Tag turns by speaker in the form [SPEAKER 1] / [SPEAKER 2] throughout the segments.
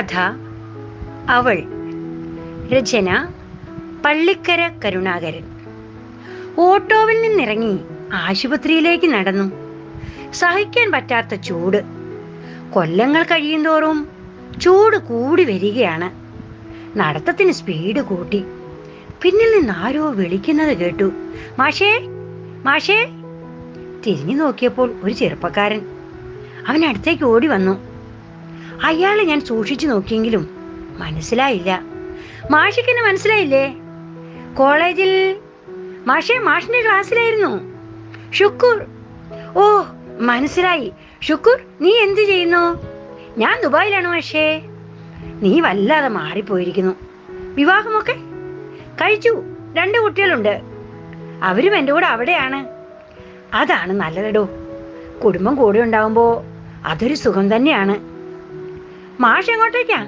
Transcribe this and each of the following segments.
[SPEAKER 1] കഥ അവൾ രചന പള്ളിക്കര കരുണാകരൻ. ഓട്ടോവിൽ നിന്നിറങ്ങി ആശുപത്രിയിലേക്ക് നടന്നു. സഹിക്കാൻ പറ്റാത്ത ചൂട്. കൊല്ലങ്ങൾ കഴിയുന്തോറും ചൂട് കൂടി വരികയാണ്. നടത്തത്തിന് സ്പീഡ് കൂട്ടി. പിന്നിൽ നിന്ന് ആരോ വിളിക്കുന്നത് കേട്ടു. മാഷേ മാഷേ. തിരിഞ്ഞു നോക്കിയപ്പോൾ ഒരു ചെറുപ്പക്കാരൻ അവൻ അടുത്തേക്ക് ഓടി വന്നു. അയാളെ ഞാൻ സൂക്ഷിച്ചു നോക്കിയെങ്കിലും മനസ്സിലായില്ല. മാഷിക്കെന്നെ മനസ്സിലായില്ലേ? കോളേജിൽ മാഷെ മാഷിന്റെ ക്ലാസ്സിലായിരുന്നു. ഷുക്കൂർ. ഓ മനസ്സിലായി. ഷുക്കൂർ നീ എന്ത് ചെയ്യുന്നു? ഞാൻ ദുബായിലാണ് മാഷേ. നീ വല്ലാതെ മാറിപ്പോയിരിക്കുന്നു. വിവാഹമൊക്കെ കഴിച്ചു. രണ്ട് കുട്ടികളുണ്ട്. അവരും എന്റെ കൂടെ അവിടെയാണ്. അതാണ് നല്ലതെടോ. കുടുംബം കൂടെ ഉണ്ടാകുമ്പോൾ അതൊരു സുഖം തന്നെയാണ്. മാഷ് എങ്ങോട്ടേക്കാ?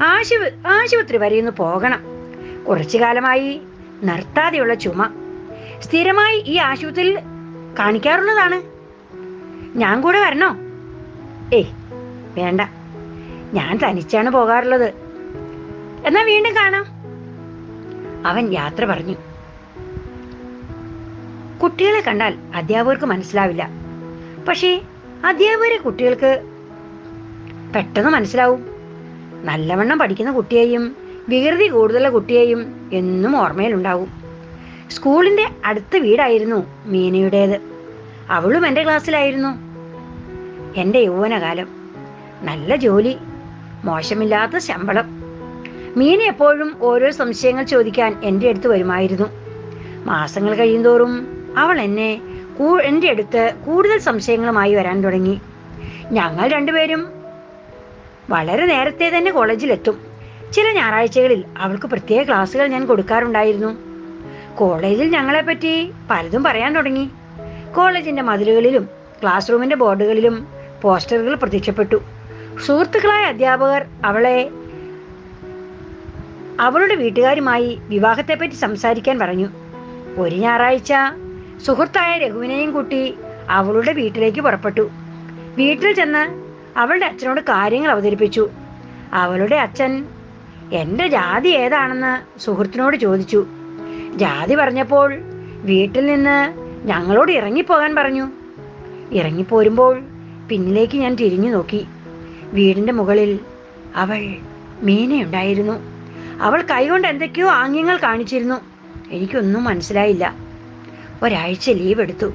[SPEAKER 1] ആശുപ ആശുപത്രി വരെ ഒന്ന് പോകണം. കുറച്ചു കാലമായി നിർത്താതെയുള്ള ചുമ. സ്ഥിരമായി ഈ ആശുപത്രിയിൽ കാണിക്കാറുള്ളതാണ്. ഞാൻ കൂടെ വരണോ? ഏയ് വേണ്ട. ഞാൻ തനിച്ചാണ് പോകാറുള്ളത്. എന്നാ വീണ്ടും കാണാം. അവൻ യാത്ര പറഞ്ഞു. കുട്ടികളെ കണ്ടാൽ അധ്യാപകർക്ക് മനസ്സിലാവില്ല. പക്ഷേ അധ്യാപകരെ കുട്ടികൾക്ക് പെട്ടെന്ന് മനസ്സിലാവും. നല്ലവണ്ണം പഠിക്കുന്ന കുട്ടിയെയും വികൃതി കൂടുതലുള്ള കുട്ടിയെയും എന്നും ഓർമ്മയിലുണ്ടാവും. സ്കൂളിന്റെ അടുത്ത വീടായിരുന്നു മീനയുടേത്. അവളും എന്റെ ക്ലാസ്സിലായിരുന്നു. എന്റെ യൗവനകാലം. നല്ല ജോലി മോശമില്ലാത്ത ശമ്പളം. മീന എപ്പോഴും ഓരോ സംശയങ്ങൾ ചോദിക്കാൻ എന്റെ അടുത്ത് വരുമായിരുന്നു. മാസങ്ങൾ കഴിയുന്തോറും അവൾ എന്നെ എന്റെ അടുത്ത് കൂടുതൽ സംശയങ്ങളുമായി വരാൻ തുടങ്ങി. ഞങ്ങൾ രണ്ടുപേരും വളരെ നേരത്തെ തന്നെ കോളേജിലെത്തും. ചില ഞായറാഴ്ചകളിൽ അവൾക്ക് പ്രത്യേക ക്ലാസ്സുകൾ ഞാൻ കൊടുക്കാറുണ്ടായിരുന്നു. കോളേജിൽ ഞങ്ങളെപ്പറ്റി പലതും പറയാൻ തുടങ്ങി. കോളേജിന്റെ മതിലുകളിലും ക്ലാസ് റൂമിന്റെ ബോർഡുകളിലും പോസ്റ്ററുകൾ പ്രത്യക്ഷപ്പെട്ടു. സുഹൃത്തുക്കളായ അധ്യാപകർ അവളെ അവളുടെ വീട്ടുകാരുമായി വിവാഹത്തെപ്പറ്റി സംസാരിക്കാൻ പറഞ്ഞു. ഒരു ഞായറാഴ്ച സുഹൃത്തായ രഘുവിനെയും കൂട്ടി അവളുടെ വീട്ടിലേക്ക് പുറപ്പെട്ടു. വീട്ടിൽ ചെന്ന് അവളുടെ അച്ഛനോട് കാര്യങ്ങൾ അവതരിപ്പിച്ചു. അവളുടെ അച്ഛൻ എന്റെ ജാതി ഏതാണെന്ന് സുഹൃത്തിനോട് ചോദിച്ചു. ജാതി പറഞ്ഞപ്പോൾ വീട്ടിൽ നിന്ന് ഞങ്ങളോട് ഇറങ്ങിപ്പോകാൻ പറഞ്ഞു. ഇറങ്ങിപ്പോരുമ്പോൾ പിന്നിലേക്ക് ഞാൻ തിരിഞ്ഞു നോക്കി. വീടിന്റെ മുകളിൽ അവൾ മീനയുണ്ടായിരുന്നു. അവൾ കൈകൊണ്ട് എന്തൊക്കെയോ ആംഗ്യങ്ങൾ കാണിച്ചിരുന്നു. എനിക്കൊന്നും മനസ്സിലായില്ല. ഒരാഴ്ച ലീവ് എടുത്തു.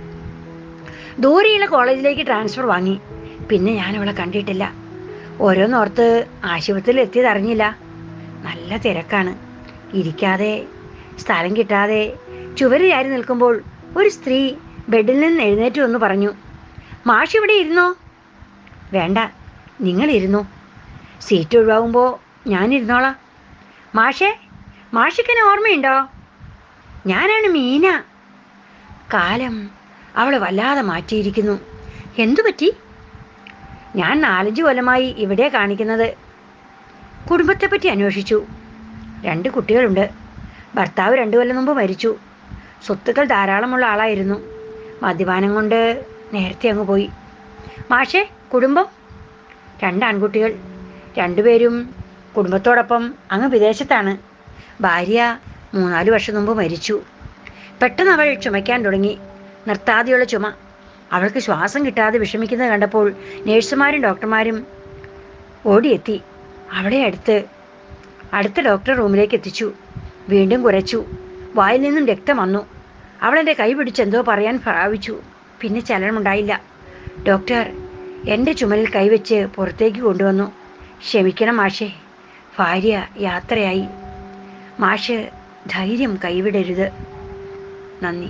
[SPEAKER 1] ദൂരെയുള്ള കോളേജിലേക്ക് ട്രാൻസ്ഫർ വാങ്ങി. പിന്നെ ഞാൻ അവളെ കണ്ടിട്ടില്ല. ഓരോന്നോർത്ത് ആശുപത്രിയിൽ എത്തിയതറിഞ്ഞില്ല നല്ല തിരക്കാണ്. ഇരിക്കാതെ സ്ഥലം കിട്ടാതെ ചുവര് ചാരി നിൽക്കുമ്പോൾ ഒരു സ്ത്രീ ബെഡിൽ നിന്ന് എഴുന്നേറ്റ് വന്ന് പറഞ്ഞു. മാഷ് ഇവിടെ ഇരുന്നോ? വേണ്ട നിങ്ങൾ ഇരുന്നു സീറ്റ് ഒഴിവാകുമ്പോൾ ഞാൻ ഇരുന്നോളാം മാഷേ മാഷിക്കനെ ഓർമ്മയുണ്ടോ? ഞാനാണ് മീന. കാലം അവളെ വല്ലാതെ മാറ്റിയിരിക്കുന്നു. എന്തു പറ്റി ഞാൻ നാലഞ്ച് കൊല്ലമായി ഇവിടെ കാണിക്കുന്നത്. കുടുംബത്തെപ്പറ്റി അന്വേഷിച്ചു. രണ്ട് കുട്ടികളുണ്ട്. ഭർത്താവ് രണ്ടു കൊല്ലം മുമ്പ് മരിച്ചു. സ്വത്തുക്കൾ ധാരാളമുള്ള ആളായിരുന്നു. മദ്യപാനം കൊണ്ട് നേരത്തെ അങ്ങ് പോയി. മാഷേ കുടുംബം? രണ്ട് ആൺകുട്ടികൾ. രണ്ടുപേരും കുടുംബത്തോടൊപ്പം അങ്ങ് വിദേശത്താണ്. ഭാര്യ മൂന്നാൽ വർഷം മുമ്പ് മരിച്ചു. പെട്ടെന്ന് അവൾ ചുമയ്ക്കാൻ തുടങ്ങി. നിർത്താതെയുള്ള ചുമ. അവൾക്ക് ശ്വാസം കിട്ടാതെ വിഷമിക്കുന്നത് കണ്ടപ്പോൾ നേഴ്സുമാരും ഡോക്ടർമാരും ഓടിയെത്തി. അവളെ അടുത്ത് അടുത്ത ഡോക്ടർ റൂമിലേക്ക് എത്തിച്ചു. വീണ്ടും കുരച്ചു. വായിൽ നിന്നും രക്തം വന്നു. അവൾ എന്റെ കൈ പിടിച്ച് എന്തോ പറയാൻ ഭാവിച്ചു. പിന്നെ ചലനമുണ്ടായില്ല. ഡോക്ടർ എന്റെ ചുമലിൽ കൈവച്ച് പുറത്തേക്ക് കൊണ്ടുവന്നു. ക്ഷമിക്കണം മാഷേ. ഭാര്യ യാത്രയായി. മാഷ് ധൈര്യം കൈവിടരുത്. നന്ദി.